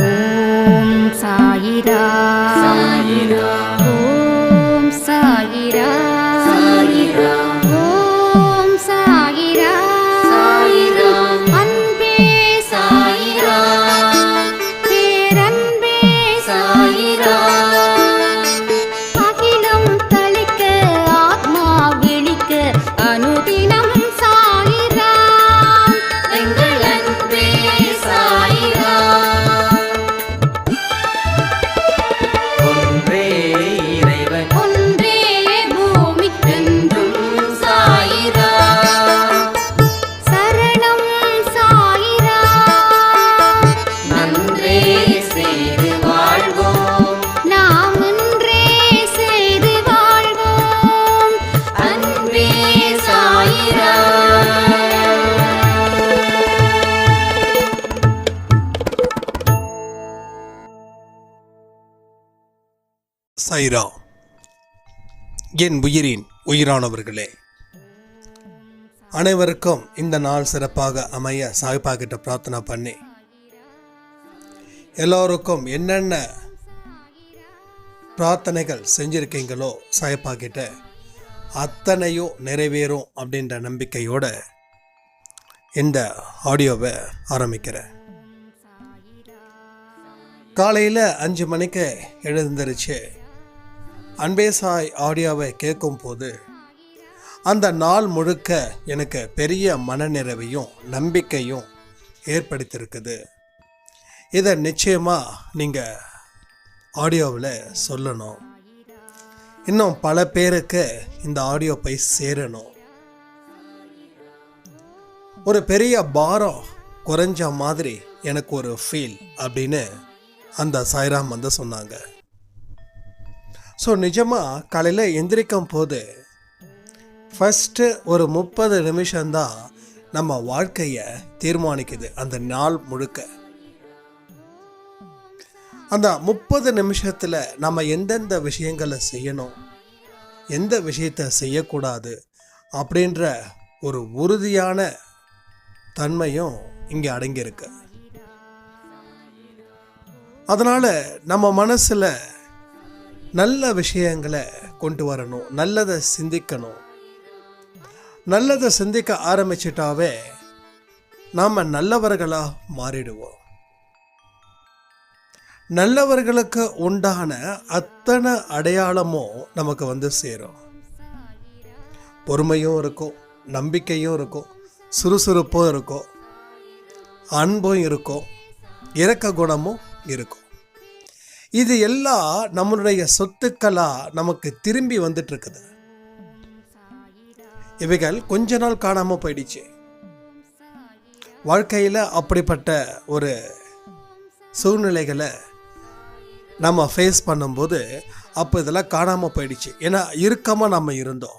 ஓம் சாயிரா சாயிரா ஓம் சைரா என் உயிரின் உயிரானவர்களே அனைவருக்கும் இந்த நாள் சிறப்பாக அமைய சாய்பா கிட்ட பிரார்த்தனை பண்ணி எல்லோருக்கும் என்னென்ன பிரார்த்தனைகள் செஞ்சிருக்கீங்களோ சாய்பா கிட்ட அத்தனையும் நிறைவேறும் அப்படின்ற நம்பிக்கையோட இந்த ஆடியோவை ஆரம்பிக்கிறேன். காலையில் அஞ்சு மணிக்கு எழுந்திருச்சு அன்பே சாய் ஆடியோவை கேட்கும் போது அந்த நாள் முழுக்க எனக்கு பெரிய மனநிறைவையும் நம்பிக்கையும் ஏற்படுத்தியிருக்குது. இதை நிச்சயமாக நீங்கள் ஆடியோவில் சொல்லணும். இன்னும் பல பேருக்கு இந்த ஆடியோ போய் சேரணும். ஒரு பெரிய பாரம் குறைஞ்ச மாதிரி எனக்கு ஒரு ஃபீல் அப்படின்னு அந்த சாய்ராம் வந்து சொன்னாங்க. ஸோ நிஜமாக காலையில் எந்திரிக்கும் போது ஃபஸ்ட்டு ஒரு முப்பது நிமிஷம்தான் நம்ம வாழ்க்கையை தீர்மானிக்குது அந்த நாள் முழுக்க. அந்த முப்பது நிமிஷத்தில் நம்ம எந்தெந்த விஷயங்களை செய்யணும் எந்த விஷயத்தை செய்யக்கூடாது அப்படின்ற ஒரு உறுதியான தன்மையும் இங்கே அடங்கியிருக்கு. அதனால் நம்ம மனசில் நல்ல விஷயங்களை கொண்டு வரணும் நல்லதை சிந்திக்கணும். நல்லதை சிந்திக்க ஆரம்பிச்சிட்டாவே நாம் நல்லவர்களாக மாறிடுவோம். நல்லவர்களுக்கு உண்டான அத்தனை அடையாளமும் நமக்கு வந்து சேரும். பொறுமையும் இருக்கும் நம்பிக்கையும் இருக்கும் சுறுசுறுப்பும் இருக்கும் அன்பும் இருக்கும் இரக்க குணமும் இருக்கும். இது எல்லாம் நம்மளுடைய சொத்துக்களாக நமக்கு திரும்பி வந்துட்டு இருக்குது இவைகள் கொஞ்ச நாள் காணாமல் போயிடுச்சு. வாழ்க்கையில் அப்படிப்பட்ட ஒரு சூழ்நிலைகளை நம்ம ஃபேஸ் பண்ணும்போது அப்போ இதெல்லாம் காணாமல் போயிடுச்சு. ஏன்னா இறுக்கமாக நம்ம இருந்தோம்.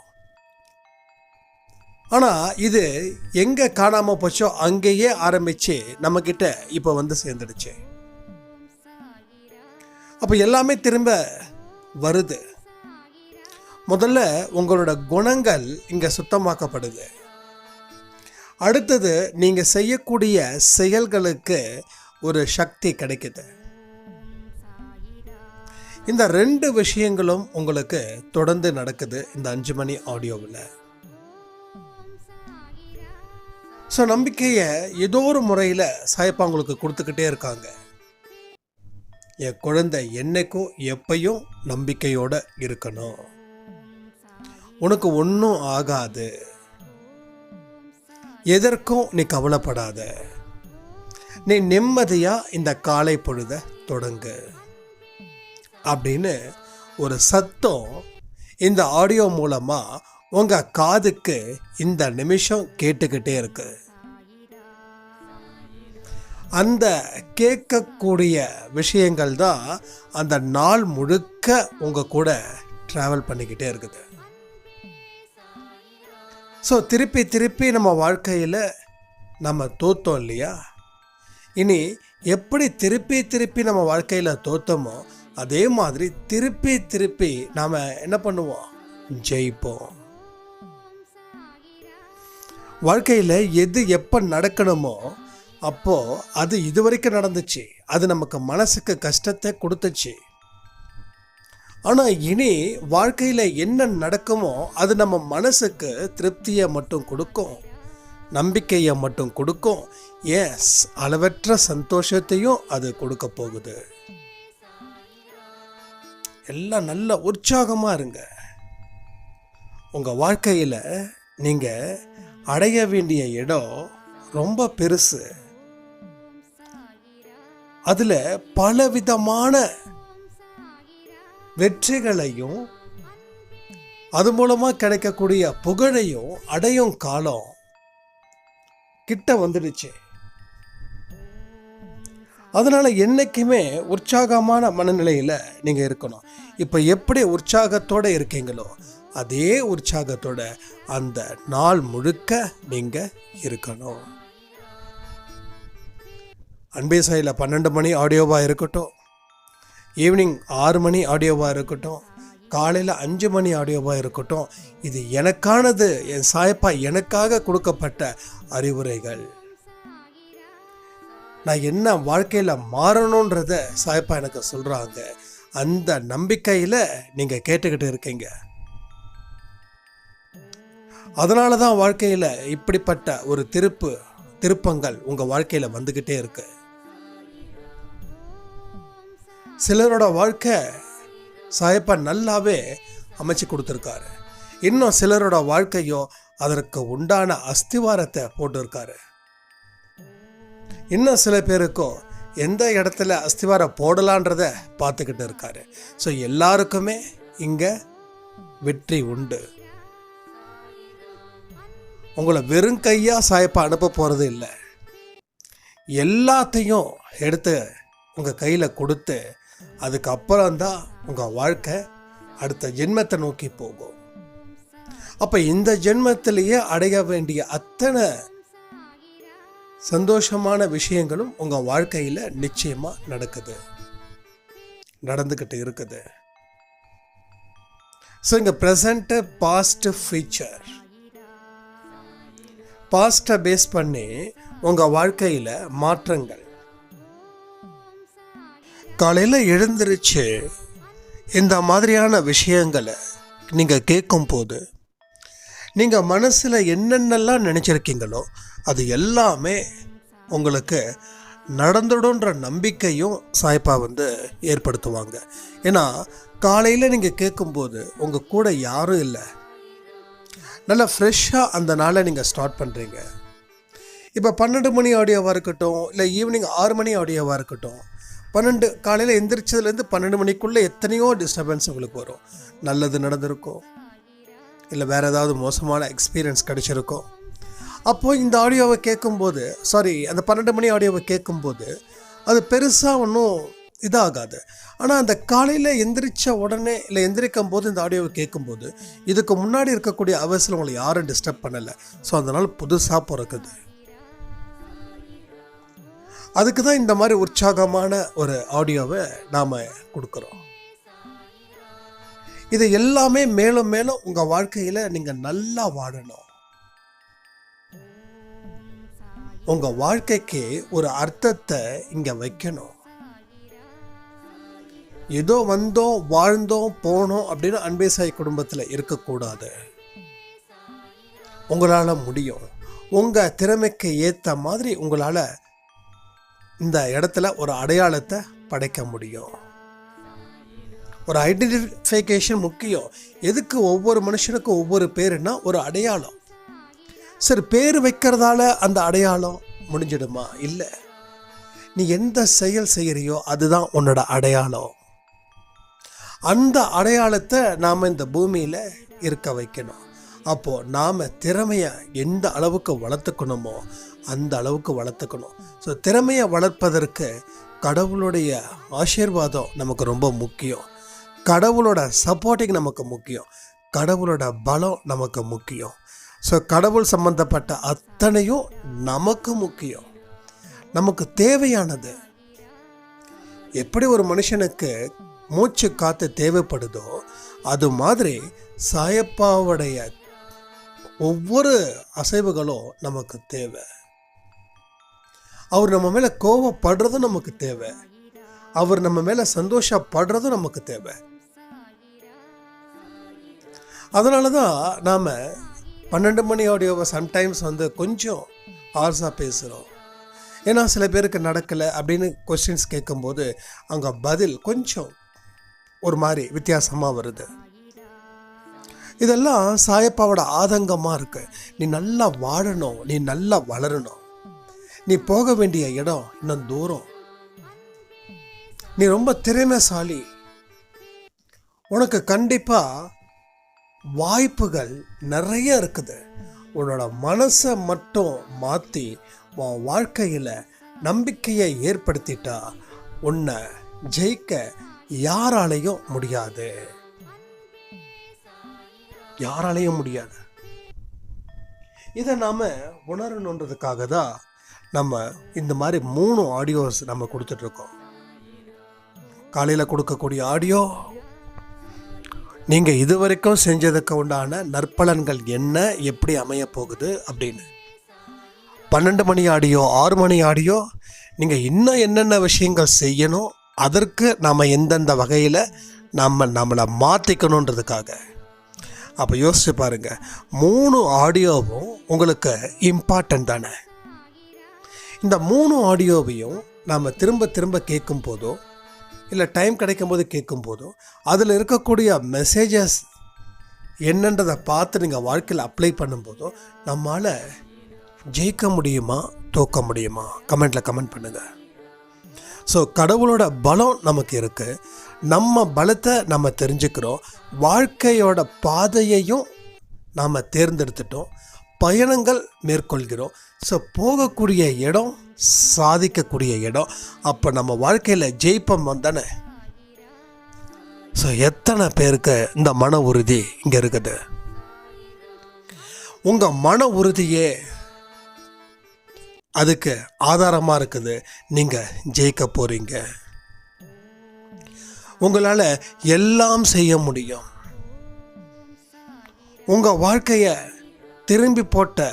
ஆனால் இது எங்கே காணாமல் போச்சோ அங்கேயே ஆரம்பித்து நம்மக்கிட்ட இப்போ வந்து சேர்ந்துடுச்சு. அப்போ எல்லாமே திரும்ப வருது. முதல்ல உங்களோட குணங்கள் இங்கே சுத்தமாக்கப்படுது. அடுத்தது நீங்கள் செய்யக்கூடிய செயல்களுக்கு ஒரு சக்தி கிடைக்குது. இந்த ரெண்டு விஷயங்களும் உங்களுக்கு தொடர்ந்து நடக்குது இந்த அஞ்சு மணி ஆடியோவில். ஸோ நம்பிக்கையை ஏதோ ஒரு முறையில் சாயப்பா உங்களுக்கு கொடுத்துக்கிட்டே இருக்காங்க. என் குழந்தை என்னைக்கும் எப்பையும் நம்பிக்கையோடு இருக்கணும். உனக்கு ஒன்றும் ஆகாது. எதற்கும் நீ கவலைப்படாத. நீ நிம்மதியாக இந்த காலை பொழுத தொடங்கு. அப்படின்னு ஒரு சத்தம் இந்த ஆடியோ மூலமாக உங்கள் காதுக்கு இந்த நிமிஷம் கேட்டுக்கிட்டே இருக்குது அந்த கேட்கக்கூடிய விஷயங்கள் தான் அந்த நாள் முழுக்க உங்கள் கூட ட்ராவல் பண்ணிக்கிட்டே இருக்குது. ஸோ திருப்பி திருப்பி நம்ம வாழ்க்கையில் நம்ம தோத்தோம் இல்லையா? இனி எப்படி திருப்பி திருப்பி நம்ம வாழ்க்கையில் தோத்தோமோ அதே மாதிரி திருப்பி திருப்பி நாம் என்ன பண்ணுவோம்? ஜெயிப்போம். வாழ்க்கையில் எது எப்போ நடக்கணுமோ அப்போ அது இதுவரைக்கும் நடந்துச்சு. அது நமக்கு மனசுக்கு கஷ்டத்தை கொடுத்துச்சு. ஆனால் இனி வாழ்க்கையில் என்ன நடக்குமோ அது நம்ம மனசுக்கு திருப்தியை மட்டும் கொடுக்கும். நம்பிக்கையை மட்டும் கொடுக்கும். எஸ் அளவற்ற சந்தோஷத்தையும் அது கொடுக்க போகுது. எல்லாம் நல்ல உற்சாகமாக இருங்க. உங்கள் வாழ்க்கையில் நீங்கள் அடைய வேண்டிய இடம் ரொம்ப பெருசு. அதில் பலவிதமான வெற்றிகளையும் அது மூலமாக கிடைக்கக்கூடிய புகழையும் அடையும் காலம் கிட்ட வந்துடுச்சு. அதனால என்றைக்குமே உற்சாகமான மனநிலையில் நீங்கள் இருக்கணும். இப்போ எப்படி உற்சாகத்தோடு இருக்கீங்களோ அதே உற்சாகத்தோட அந்த நாள் முழுக்க நீங்கள் இருக்கணும். அன்பே சாயில் பன்னெண்டு மணி ஆடியோவாக இருக்கட்டும். ஈவினிங் ஆறு மணி ஆடியோவாக இருக்கட்டும். காலையில் அஞ்சு மணி ஆடியோவாக இருக்கட்டும். இது எனக்கானது என் சாயப்பா எனக்காக கொடுக்கப்பட்ட அறிவுரைகள். நான் என்ன வாழ்க்கையில் மாறணுன்றத சாயப்பா எனக்கு சொல்கிறாங்க அந்த நம்பிக்கையில் நீங்கள் கேட்டுக்கிட்டு இருக்கீங்க. அதனால தான் வாழ்க்கையில் இப்படிப்பட்ட ஒரு திருப்பு திருப்பங்கள் உங்கள் வாழ்க்கையில் வந்துக்கிட்டே இருக்குது சிலரோட வாழ்க்கை சாயப்பா நல்லாவே அமைச்சு கொடுத்துருக்காரு. இன்னும் சிலரோட வாழ்க்கையும் அதற்கு உண்டான அஸ்திவாரத்தை போட்டிருக்காரு. இன்னும் சில பேருக்கும் எந்த இடத்துல அஸ்திவாரம் போடலான்றத பார்த்துக்கிட்டு இருக்காரு. ஸோ எல்லாருக்குமே இங்கே வெற்றி உண்டு. உங்களை வெறும் கையாக சாயப்பா அனுப்ப போகிறது இல்லை. எல்லாத்தையும் எடுத்து உங்கள் கையில் கொடுத்து அதுக்கப்புறம் தான் உங்கள் வாழ்க்கை அடுத்த ஜென்மத்தை நோக்கி போகும். அப்போ இந்த ஜென்மத்திலேயே அடைய வேண்டிய அத்தனை சந்தோஷமான விஷயங்களும் உங்கள் வாழ்க்கையில் நிச்சயமாக நடக்குது. நடந்துக்கிட்டு இருக்குது. ஸோ இங்கே ப்ரெசண்ட்டு பாஸ்ட் ஃபியூச்சர் பாஸ்ட்டை பேஸ் பண்ணி உங்கள் வாழ்க்கையில் மாற்றங்கள். காலையில் எழுந்திருச்சு. இந்த மாதிரியான விஷயங்களை நீங்கள் கேட்கும்போது நீங்கள் மனசில் என்னென்னலாம் நினச்சிருக்கீங்களோ அது எல்லாமே உங்களுக்கு நடந்துடும்ன்ற நம்பிக்கையும் சாய்ப்பா வந்து ஏற்படுத்துவாங்க. ஏன்னா காலையில் நீங்கள் கேட்கும்போது உங்கள் கூட யாரும் இல்லை. நல்லா ஃப்ரெஷ்ஷாக அந்த நாளை நீங்கள் ஸ்டார்ட் பண்ணுறீங்க இப்போ பன்னெண்டு மணி ஆடியோவாக இருக்கட்டும் இல்லை ஈவினிங் ஆறு மணி ஆடியோவாக இருக்கட்டும் பன்னெண்டு காலையில் எந்திரிச்சதுலேருந்து பன்னெண்டு மணிக்குள்ளே எத்தனையோ டிஸ்டர்பன்ஸ் உங்களுக்கு வரும். நல்லது நடந்திருக்கும். இல்லை வேறு ஏதாவது மோசமான எக்ஸ்பீரியன்ஸ் கிடைச்சிருக்கும். அப்போது இந்த ஆடியோவை கேட்கும்போது சாரி அந்த பன்னெண்டு மணி ஆடியோவை கேட்கும்போது அது பெருசாக ஒன்றும் இதாகாது. ஆனால் அந்த காலையில் எந்திரிச்ச உடனே இல்லை எந்திரிக்கும் போது இந்த ஆடியோவை கேட்கும்போது இதுக்கு முன்னாடி இருக்கக்கூடிய அவசியம் உங்களை யாரும் டிஸ்டர்ப் பண்ணலை. ஸோ அதனால் புதுசாக பிறக்குது. அதுக்கு தான் இந்த மாதிரி உற்சாகமான ஒரு ஆடியோவை நாம் கொடுக்குறோம். இது எல்லாமே மேலும் மேலும் உங்கள் வாழ்க்கையில் நீங்கள் நல்லா வாழணும். உங்கள் வாழ்க்கைக்கு ஒரு அர்த்தத்தை இங்கே வைக்கணும். ஏதோ வந்தோம் வாழ்ந்தோம் போனோம் அப்படின்னு அன்பேசாய் குடும்பத்தில் இருக்கக்கூடாது. உங்களால் முடியும். உங்கள் திறமைக்கு ஏற்ற மாதிரி உங்களால் இந்த இடத்துல ஒரு அடையாளத்தை படைக்க முடியும். ஒரு ஐடென்டிஃபிகேஷன் முக்கியம். எதுக்கு ஒவ்வொரு மனுஷனுக்கும் ஒவ்வொரு பேருன்னா ஒரு அடையாளம். சரி பேர் வைக்கிறதால அந்த அடையாளம் முடிஞ்சிடுமா? இல்லை. நீ எந்த செயல் செய்கிறியோ அதுதான் உன்னோட அடையாளம். அந்த அடையாளத்தை நாம் இந்த பூமியில் இருக்க வைக்கணும். அப்போது நாம் திறமையை எந்த அளவுக்கு வளர்த்துக்கணுமோ அந்த அளவுக்கு வளர்த்துக்கணும். ஸோ திறமையை வளர்ப்பதற்கு கடவுளுடைய ஆசீர்வாதம் நமக்கு ரொம்ப முக்கியம். கடவுளோட சப்போர்ட்டிங் நமக்கு முக்கியம். கடவுளோட பலம் நமக்கு முக்கியம். ஸோ கடவுள் சம்பந்தப்பட்ட அத்தனையும் நமக்கு முக்கியம். நமக்கு தேவையானது. எப்படி ஒரு மனுஷனுக்கு மூச்சு காற்று தேவைப்படுதோ அது மாதிரி சாயப்பாவுடைய ஒவ்வொரு அசைவுகளும் நமக்கு தேவை. அவர் நம்ம மேலே கோவப்படுறதும் நமக்கு தேவை. அவர் நம்ம மேலே சந்தோஷப்படுறதும் நமக்கு தேவை. அதனால தான் நாம் பன்னெண்டு மணி ஆடியோவை சம்டைம்ஸ் வந்து கொஞ்சம் ஆர்ஸாக பேசுகிறோம் ஏன்னா சில பேருக்கு நடக்கலை அப்படின்னு கொஸ்டின்ஸ் கேட்கும்போது அங்கே பதில் கொஞ்சம் ஒரு மாதிரி வித்தியாசமாக வருது. இதெல்லாம் சாயப்பாவோட ஆதங்கமாக இருக்கு. நீ நல்லா வாழணும் நீ நல்லா வளரணும். நீ போக வேண்டிய இடம் இன்னும் தூரம். நீ ரொம்ப திறமைசாலி. உனக்கு கண்டிப்பாக வாய்ப்புகள் நிறைய இருக்குது. உன்னோட மனசை மட்டும் மாற்றி உன் வாழ்க்கையில் நம்பிக்கையை ஏற்படுத்திட்டா உன்னை ஜெயிக்க யாராலையும் முடியாது. யாராலையும் முடியாது. இதை நாம் உணரணுன்றதுக்காக தான் நம்ம இந்த மாதிரி மூணு ஆடியோஸ் நம்ம கொடுத்துட்ருக்கோம். காலையில் கொடுக்கக்கூடிய ஆடியோ நீங்கள் இது வரைக்கும் செஞ்சதுக்கு உண்டான நற்பலன்கள் என்ன எப்படி அமைய போகுது அப்படின்னு. பன்னெண்டு மணி ஆடியோ ஆறு மணி ஆடியோ நீங்கள் இன்னும் என்னென்ன விஷயங்கள் செய்யணும் அதற்கு நாம் எந்தெந்த வகையில் நம்ம நம்மளை மாற்றிக்கணுன்றதுக்காக அப்போ யோசிச்சு பாருங்க. மூணு ஆடியோவும் உங்களுக்கு இம்பார்ட்டன்ட் தானே? இந்த மூணு ஆடியோவையும் நாம் திரும்ப திரும்ப கேட்கும் போதோ இல்லை டைம் கிடைக்கும் போது கேட்கும் போதோ அதில் இருக்கக்கூடிய மெசேஜஸ் என்னன்றதை பார்த்து நீங்கள் வாழ்க்கையில் அப்ளை பண்ணும்போதோ நம்மால் ஜெயிக்க முடியுமா தோக்க முடியுமா? கமெண்ட்டில் கமெண்ட் பண்ணுங்கள் ஸோ கடவுளோட பலம் நமக்கு இருக்குது நம்ம பலத்தை நம்ம தெரிஞ்சுக்கிறோம். வாழ்க்கையோட பாதையையும் நாம் தேர்ந்தெடுத்துட்டோம். பயணங்கள் மேற்கொள்கிறோம். ஸோ போகக்கூடிய இடம் சாதிக்கக்கூடிய இடம். அப்போ நம்ம வாழ்க்கையில் ஜெயிப்பம் தானே ஸோ எத்தனை பேருக்கு இந்த மன உறுதி இங்கே இருக்குது? உங்கள் மன உறுதியே அதுக்கு ஆதாரமாக இருக்குது. நீங்கள் ஜெயிக்க போகிறீங்க உங்களால் எல்லாம் செய்ய முடியும். உங்கள் வாழ்க்கையை திரும்பி போட்ட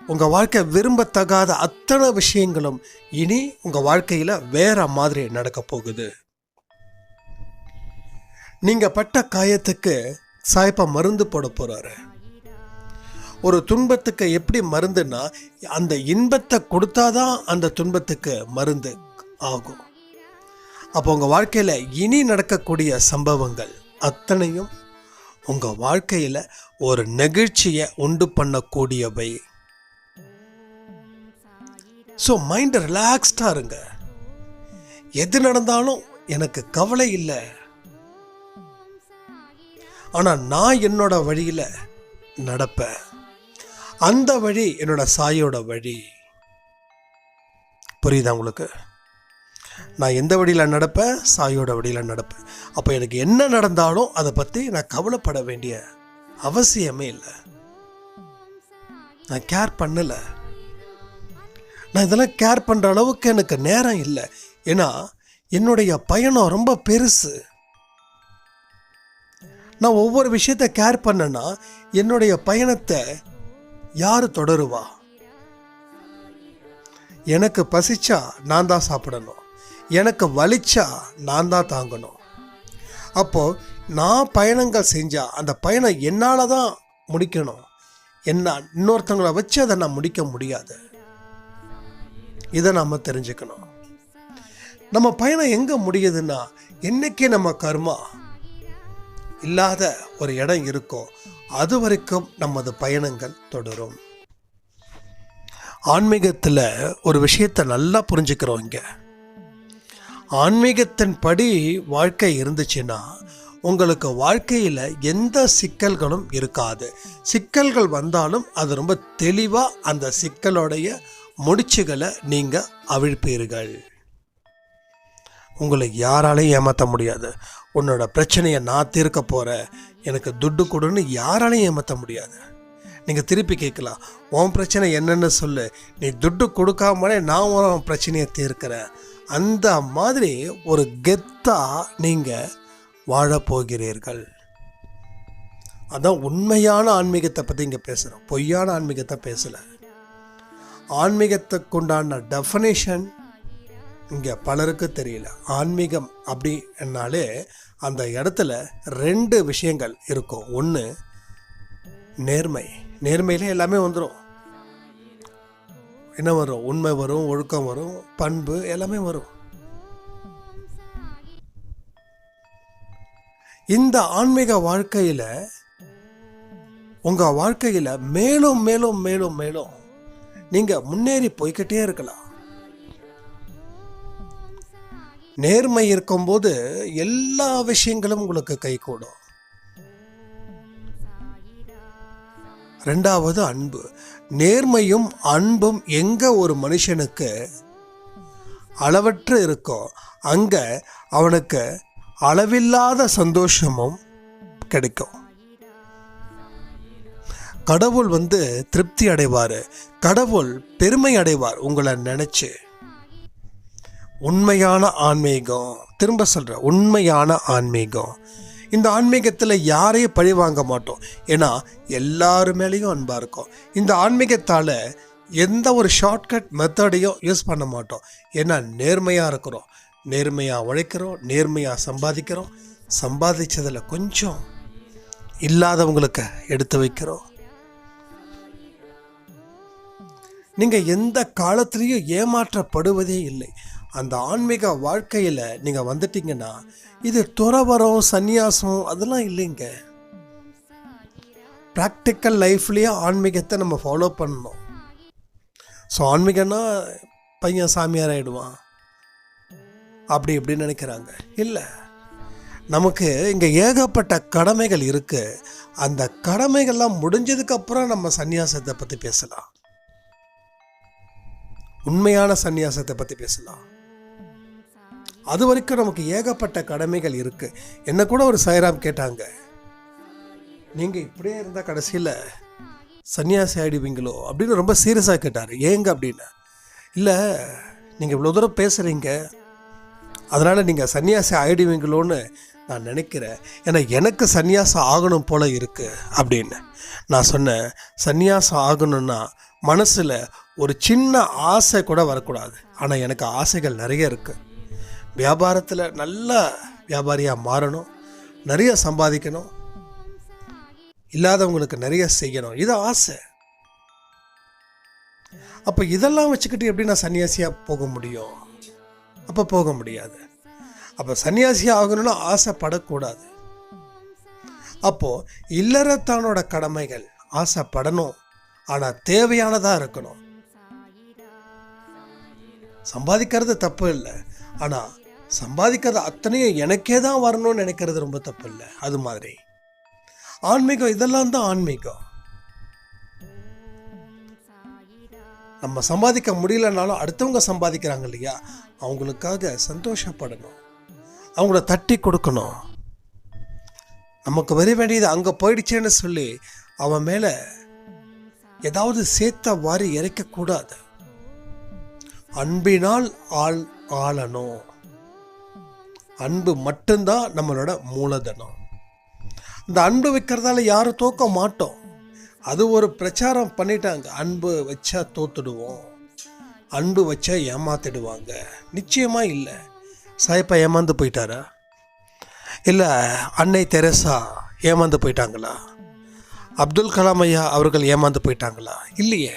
உங்கள் வாழ்க்கை விரும்பத்தகாத அத்தனை விஷயங்களும் இனி உங்கள் வாழ்க்கையில் வேற மாதிரி நடக்க போகுது. நீங்கள் பட்ட காயத்துக்கு சாய்ப்பா மருந்து போட போகிறாரு ஒரு துன்பத்துக்கு எப்படி மருந்துன்னா அந்த இன்பத்தை கொடுத்தாதான் அந்த துன்பத்துக்கு மருந்து ஆகும். அப்போ உங்கள் வாழ்க்கையில் இனி நடக்கக்கூடிய சம்பவங்கள் அத்தனையும் உங்கள் வாழ்க்கையில் ஒரு நெகிழ்ச்சியை உண்டு பண்ணக்கூடியவை. ஸோ மைண்ட் ரிலாக்ஸ்டாக இருங்க. எது நடந்தாலும் எனக்கு கவலை இல்லை. ஆனால் நான் என்னோட வழியில் நடப்பேன். அந்த வழி என்னோட சாயோட வழி. புரியுதா உங்களுக்கு? நான் எந்த வழியில் நடப்பேன்? சாயோட வழியில் நடப்பேன். அப்போ எனக்கு என்ன நடந்தாலும் அதை பற்றி நான் கவலைப்பட வேண்டிய அவசியமே இல்லை. நான் கேர் பண்ணலை. நான் இதெல்லாம் கேர் பண்ணுற அளவுக்கு எனக்கு நேரம் இல்லை. ஏன்னா என்னுடைய பயணம் ரொம்ப பெருசு. நான் ஒவ்வொரு விஷயத்த கேர் பண்ணேன்னா என்னுடைய பயணத்தை யார் தொடருவா? எனக்கு பசிச்சா நான் தான் சாப்பிடணும். எனக்கு வலிச்சா நான் தான் தாங்கணும். அப்போது நான் பயணங்கள் செஞ்சால் அந்த பயணம் என்னால் தான் முடிக்கணும். என்ன இன்னொருத்தவங்களை வச்சு அதை நான் முடிக்க முடியாது. இதை நாம் தெரிஞ்சுக்கணும். நம்ம பயணம் எங்கே முடியுதுன்னா என்னைக்கு நம்ம கர்மா இல்லாத ஒரு இடம் இருக்கோ அது வரைக்கும் நமது பயணங்கள் தொடரும். ஆன்மீகத்தில் ஒரு விஷயத்தை நல்லா புரிஞ்சுக்கிறோம் இங்கே. ஆன்மீகத்தின் படி வாழ்க்கை இருந்துச்சுன்னா உங்களுக்கு வாழ்க்கையில் எந்த சிக்கல்களும் இருக்காது. சிக்கல்கள் வந்தாலும் அது ரொம்ப தெளிவாக அந்த சிக்கலோடைய முடிச்சுகளை நீங்கள் அவிழ்ப்பீர்கள். உங்களை யாராலையும் ஏமாற்ற முடியாது. உன்னோட பிரச்சனையை நான் தீர்க்க போகிறேன் எனக்கு துட்டு கொடுன்னு யாராலையும் ஏமாற்ற முடியாது. நீங்கள் திருப்பி கேட்கலாம் உன் பிரச்சனை என்னென்னு சொல்லு. நீ துட்டு கொடுக்காமலே நான் உன் பிரச்சனையை தீர்க்கிறேன். அந்த மாதிரி ஒரு கெத்தாக நீங்கள் வாழப்போகிறீர்கள் அதான் உண்மையான ஆன்மீகத்தை பற்றி இங்கே பேசுகிறோம் பொய்யான ஆன்மீகத்தை பேசலை. ஆன்மீகத்துக்குண்டான டெஃபனேஷன் இங்கே பலருக்கு தெரியல. ஆன்மீகம் அப்படின்னாலே அந்த இடத்துல ரெண்டு விஷயங்கள் இருக்கும். ஒன்று நேர்மை. நேர்மையில எல்லாமே வந்துடும் என்ன வரும் உண்மை வரும் ஒழுக்கம் வரும் பண்பு எல்லாமே வரும். இந்த ஆன்மீக வாழ்க்கையில் உங்கள் வாழ்க்கையில் மேலும் மேலும் மேலும் மேலும் நீங்கள் முன்னேறி போய்க்கிட்டே இருக்கலாம். நேர்மை இருக்கும்போது எல்லா விஷயங்களும் உங்களுக்கு கைகூடும். ரெண்டாவது அன்பு. நேர்மையும் அன்பும் எங்கே ஒரு மனுஷனுக்கு அளவற்று இருக்கோ அங்கே அவனுக்கு அளவில்லாத சந்தோஷமும் கிடைக்கும். கடவுள் வந்து திருப்தி அடைவார். கடவுள் பெருமை அடைவார் உங்களை நினச்சி. உண்மையான ஆன்மீகம் திரும்ப சொல்கிறேன் உண்மையான ஆன்மீகம். இந்த ஆன்மீகத்தில் யாரையும் பழி வாங்க மாட்டோம். ஏன்னா எல்லாரு மேலேயும் அன்பாக இருக்கும். இந்த ஆன்மீகத்தால் எந்த ஒரு ஷார்ட்கட் மெத்தடையும் யூஸ் பண்ண மாட்டோம். ஏன்னா நேர்மையாக இருக்கிறோம். நேர்மையாக உழைக்கிறோம். நேர்மையாக சம்பாதிக்கிறோம். சம்பாதிச்சதில் கொஞ்சம் இல்லாதவங்களுக்கு எடுத்து வைக்கிறோம். நீங்கள் எந்த காலத்திலையும் ஏமாற்றப்படுவதே இல்லை. அந்த ஆன்மீக வாழ்க்கையில் நீங்கள் வந்துட்டீங்கன்னா இது துறவரம் சந்நியாசம் அதெல்லாம் இல்லைங்க. ப்ராக்டிக்கல் லைஃப்லேயே ஆன்மீகத்தை நம்ம ஃபாலோ பண்ணணும். ஸோ ஆன்மீகம்னா பையன் சாமியார் ஆகிடுவான் அப்படி இப்படின்னு நினைக்கிறாங்க. இல்லை. நமக்கு இங்கே ஏகப்பட்ட கடமைகள் இருக்குது அந்த கடமைகள்லாம் முடிஞ்சதுக்கப்புறம் நம்ம சந்நியாசத்தை பற்றி பேசலாம். உண்மையான சந்நியாசத்தை பற்றி பேசலாம். அது வரைக்கும் நமக்கு ஏகப்பட்ட கடமைகள் இருக்குது என்ன கூட ஒரு சாய்ராம் கேட்டாங்க. நீங்கள் இப்படியே இருந்தால் கடைசியில் சன்னியாசி ஆயிடுவீங்களோ? அப்படின்னு ரொம்ப சீரியஸாக கேட்டார். ஏங்க அப்படின்னு இல்லை நீங்கள் இவ்வளோ தூரம் பேசுகிறீங்க அதனால் நீங்கள் சன்னியாசி ஆயிடுவீங்களோன்னு நான் நினைக்கிறேன். ஏன்னா எனக்கு சன்னியாசம் ஆகணும் போல் இருக்குது அப்படின்னு. நான் சொன்னேன் சந்நியாசம் ஆகணும்னா மனசில் ஒரு சின்ன ஆசை கூட வரக்கூடாது. ஆனால் எனக்கு ஆசைகள் நிறைய இருக்குது வியாபாரத்தில் நல்ல வியாபாரியாக மாறணும். நிறைய சம்பாதிக்கணும். இல்லாதவங்களுக்கு நிறைய செய்யணும். இது ஆசை. அப்போ இதெல்லாம் வச்சுக்கிட்டு எப்படி நான் சன்னியாசியாக போக முடியும்? அப்போ போக முடியாது. அப்போ சன்னியாசியாக ஆகணும்னு ஆசைப்படக்கூடாது. அப்போது இல்லறத்தானோட கடமைகள் ஆசைப்படணும். ஆனால் தேவையானதாக இருக்கணும். சம்பாதிக்கிறது தப்பு இல்லை. ஆனால் சம்பாதிக்கிறது அத்தனையும் எனக்கே தான் வரணும்னு நினைக்கிறது ரொம்ப தப்பு இல்லை அது மாதிரி. ஆன்மீகம் இதெல்லாம் தான் ஆன்மீகம். நம்ம சம்பாதிக்க முடியலனாலும் அடுத்தவங்க சம்பாதிக்கிறாங்க இல்லையா? அவங்களுக்காக சந்தோஷப்படணும். அவங்கள தட்டி கொடுக்கணும். நமக்கு வர வேண்டியது அங்கே போயிடுச்சேன்னு சொல்லி அவன் மேலே ஏதாவது சேர்த்த வாரி இறைக்கக்கூடாது. அன்பினால் ஆள் ஆளணும். அன்பு மட்டும்தான் நம்மளோட மூலதனம். இந்த அன்பு வைக்கிறதால யாரும் தோக்க மாட்டோம். அது ஒரு பிரச்சாரம் பண்ணிட்டாங்க. அன்பு வச்சா தோத்துடுவோம். அன்பு வச்சா ஏமாத்திடுவாங்க. நிச்சயமா இல்லை. சாயப்பா ஏமாந்து போயிட்டாரா? இல்லை அன்னை தெரசா ஏமாந்து போயிட்டாங்களா? அப்துல் கலாம் ஐயா அவர்கள் ஏமாந்து போயிட்டாங்களா? இல்லையே.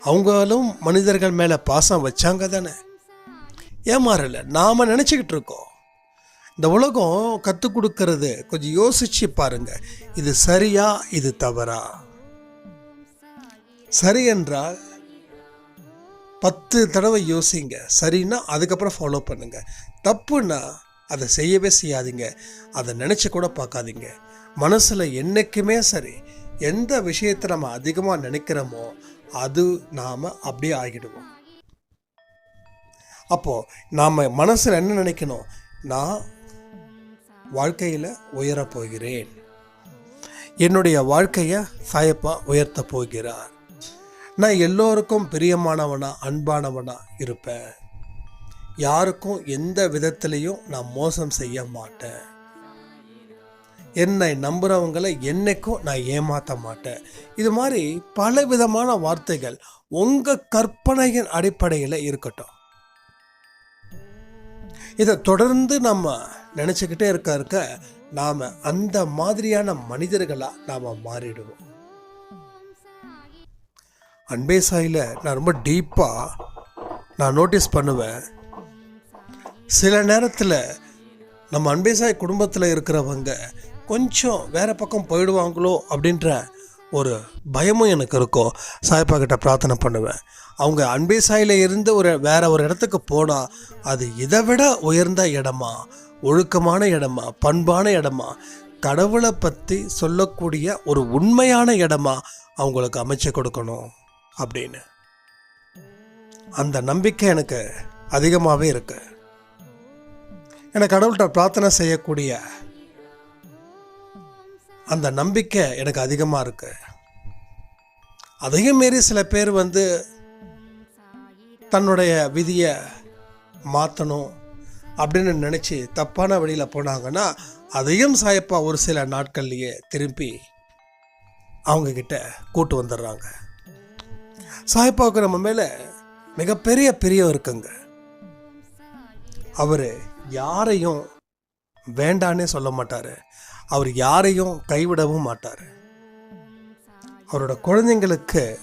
அவங்களும் மனிதர்கள் மேலே பாசம் வச்சாங்க தானே. ஏமாறலை. நாம் நினச்சிக்கிட்டு இருக்கோம். இந்த உலகம் கற்றுக் கொடுக்கறது கொஞ்சம் யோசிச்சு பாருங்க. இது சரியா இது தவறா? சரி என்றால் பத்து தடவை யோசிங்க. சரின்னா அதுக்கப்புறம் ஃபாலோ பண்ணுங்க. தப்புன்னா அதை செய்யவே செய்யாதீங்க. அதை நினச்சி கூட பார்க்காதீங்க. மனசில் என்றைக்குமே சரி எந்த விஷயத்தை நம்ம அதிகமாக நினைக்கிறோமோ அது நாம் அப்படியே ஆகிடுவோம். அப்போது நாம் மனசில் என்ன நினைக்கணும்? நான் வாழ்க்கையில் உயரப் போகிறேன். என்னுடைய வாழ்க்கையை சாயப்பா உயர்த்த போகிறார். நான் எல்லோருக்கும் பிரியமானவனா அன்பானவனா இருப்பேன். யாருக்கும் எந்த விதத்திலையும் நான் மோசம் செய்ய மாட்டேன். என்னை நம்புகிறவங்களை என்னைக்கும் நான் ஏமாற்ற மாட்டேன். இது மாதிரி பல விதமான வார்த்தைகள் உங்கள் கற்பனையின் அடிப்படையில் இருக்கட்டும். இதை தொடர்ந்து நம்ம நினச்சிக்கிட்டே இருக்க இருக்க நாம் அந்த மாதிரியான மனிதர்களாக நாம் மாறிடுவோம். அன்பே சாயில் நான் ரொம்ப டீப்பாக நான் நோட்டீஸ் பண்ணுவேன். சில நேரத்தில் நம்ம அன்பே சாய் குடும்பத்தில் இருக்கிறவங்க கொஞ்சம் வேறு பக்கம் போயிடுவாங்களோ அப்படின்ற ஒரு பயமும் எனக்கு இருக்கும். சாய்ப்பா கிட்ட பிரார்த்தனை பண்ணுவேன். அவங்க அன்பே சாயில இருந்து ஒரு வேற ஒரு இடத்துக்கு போனால் அது இதை விட உயர்ந்த இடமா? ஒழுக்கமான இடமா? பண்பான இடமா? கடவுளை பற்றி சொல்லக்கூடிய ஒரு உண்மையான இடமா அவங்களுக்கு அமைச்சு கொடுக்கணும் அப்படின்னு. அந்த நம்பிக்கை எனக்கு அதிகமாகவே இருக்குது எனக்கு கடவுள்கிட்ட பிரார்த்தனை செய்யக்கூடிய அந்த நம்பிக்கை எனக்கு அதிகமாக இருக்கு. அதையும் மீறி சில பேர் வந்து தன்னுடைய விதியை மாற்றணும் அப்படின்னு நினச்சி தப்பான வழியில் போனாங்கன்னா அதையும் சாயப்பா ஒரு சில நாட்கள்லையே திரும்பி அவங்க கிட்ட கூட்டு வந்துடுறாங்க. சாயப்பாவுக்கு நம்ம மேலே மிகப்பெரிய பிரியம் இருக்குங்க. அவர் யாரையும் வேண்டான்னே சொல்ல மாட்டார். அவர் யாரையும் கைவிடவும் மாட்டார். அவரோட குழந்தைங்களுக்கு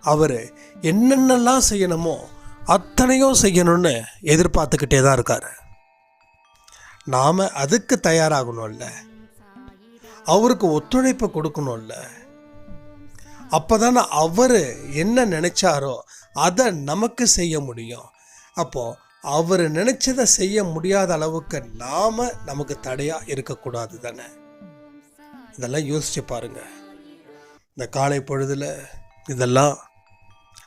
அவர் என்னென்னலாம் செய்யணுமோ அத்தனையும் செய்யணும்னு எதிர்பார்த்துக்கிட்டே தான் இருக்கார். நாம் அதுக்கு தயாராகணும்ல. அவருக்கு ஒத்துழைப்பு கொடுக்கணும்ல. அப்போதான் அவர் என்ன நினைச்சாரோ அதை நமக்கு செய்ய முடியும். அப்போது அவர் நினைச்சதை செய்ய முடியாத அளவுக்கு நாம நமக்கு தடையா இருக்கக்கூடாது தானே? இதெல்லாம் யோசிச்சு பாருங்க. இந்த காலை பொழுதுல இதெல்லாம்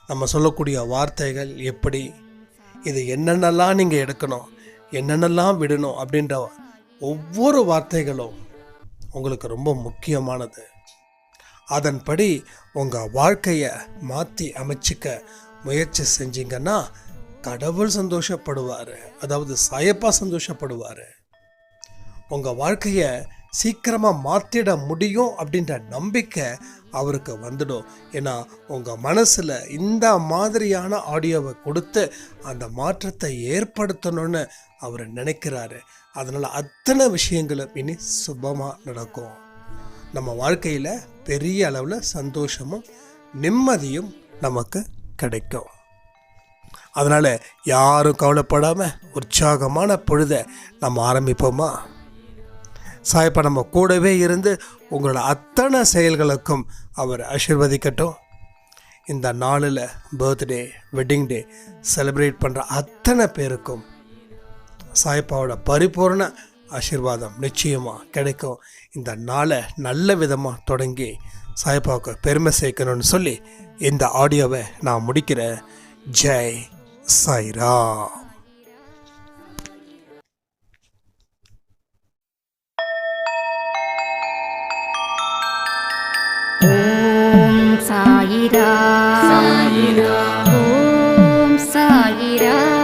நம்ம சொல்லக்கூடிய வார்த்தைகள் எப்படி? இது என்னென்னலாம் நீங்கள் எடுக்கணும்? என்னென்னலாம் விடணும்? அப்படின்ற ஒவ்வொரு வார்த்தைகளும் உங்களுக்கு ரொம்ப முக்கியமானது. அதன்படி உங்கள் வாழ்க்கையை மாற்றி அமைச்சிக்க முயற்சி செஞ்சீங்கன்னா கடவுள் சந்தோஷப்படுவார். அதாவது சாயப்பா சந்தோஷப்படுவார். உங்கள் வாழ்க்கையை சீக்கிரமாக மாற்றிட முடியும் அப்படின்ற நம்பிக்கை அவருக்கு வந்துடும். ஏன்னா உங்கள் மனசில் இந்த மாதிரியான ஆடியோவை கொடுத்து அந்த மாற்றத்தை ஏற்படுத்தணும்னு அவர் நினைக்கிறாரு. அதனால் அத்தனை விஷயங்களும் இனி சுபமாக நடக்கும். நம்ம வாழ்க்கையில் பெரிய அளவில் சந்தோஷமும் நிம்மதியும் நமக்கு கிடைக்கும். அதனால் யாரும் கவலைப்படாமல் உற்சாகமான பொழுதை நம்ம ஆரம்பிப்போமா? சாயப்பா நம்ம கூடவே இருந்து உங்களோட அத்தனை செயல்களுக்கும் அவர் ஆசிர்வதிக்கட்டும். இந்த நாளில் பர்த்டே வெட்டிங் டே செலிப்ரேட் பண்ணுற அத்தனை பேருக்கும் சாய்ப்பாவோட பரிபூர்ண ஆசீர்வாதம் நிச்சயமாக கிடைக்கும். இந்த நாளை நல்ல விதமாக தொடங்கி சாய்ப்பாவுக்கு பெருமை சேர்க்கணும்னு சொல்லி இந்த ஆடியோவை நான் முடிக்கிறேன். जय साई राम ॐ साई राम ॐ साई राम